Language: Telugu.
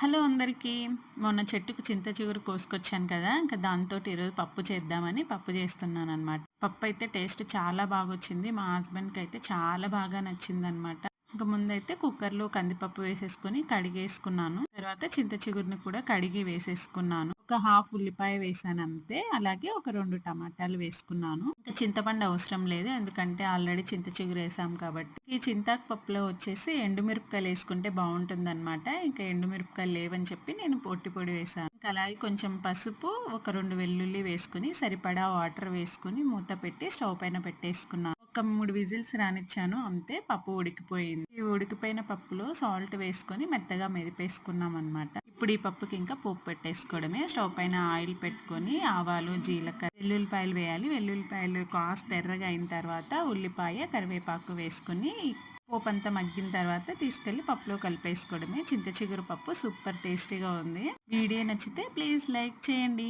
హలో అందరికీ. మొన్న చెట్టుకు చింత చిగురు కోసుకొచ్చాను కదా ఇంకా దాంతో ఈరోజు పప్పు చేద్దామని పప్పు చేస్తున్నాను అనమాట పప్పు అయితే టేస్ట్ చాలా బాగా వచ్చింది మా హస్బెండ్కి అయితే చాలా బాగా నచ్చింది అనమాట ఇంకా ముందైతే కుక్కర్లో కందిపప్పు వేసేసుకొని కడిగేసుకున్నాను. తర్వాత చింత చిగురుని కూడా కడిగి వేసేసుకున్నాను. ఒక హాఫ్ ఉల్లిపాయ వేసాను అంతే అలాగే ఒక రెండు టమాటాలు వేసుకున్నాను. ఇంకా చింతపండు అవసరం లేదు. ఎందుకంటే ఆల్రెడీ చింత చిగురు వేసాం కాబట్టి. ఈ చింతాకు పప్పులో వచ్చేసి ఎండుమిరపకాయలు వేసుకుంటే బాగుంటుంది అనమాట ఇంకా ఎండుమిరపకాయలు లేవని చెప్పి నేను పొట్టి పొడి వేసాను. ఇంకా అలాగే కొంచెం పసుపు ఒక రెండు వెల్లుల్లి వేసుకుని సరిపడా వాటర్ వేసుకుని మూత పెట్టి స్టవ్ పైన పెట్టేసుకున్నాను. ఒక మూడు విజిల్స్ రానిచ్చాను. అంతే పప్పు ఉడికిపోయింది. ఈ ఉడికిపోయిన పప్పులో సాల్ట్ వేసుకొని మెత్తగా మెదిపేసుకున్నాం అనమాట ఇప్పుడు ఈ పప్పుకి ఇంకా పోపు పెట్టేసుకోవడమే. స్టవ్ పైన ఆయిల్ పెట్టుకొని ఆవాలు జీలకర్ర వెల్లుల్లిపాయలు వేయాలి. వెల్లుల్లిపాయలు కాస్త ఎర్రగా అయిన తర్వాత ఉల్లిపాయ కరివేపాకు వేసుకుని పోపు అంతా మగ్గిన తర్వాత తీసుకెళ్ళి పప్పులో కలిపేసుకోవడమే. చింత చిగురు పప్పు సూపర్ టేస్టీగా ఉంది. వీడియో నచ్చితే ప్లీజ్ లైక్ చేయండి.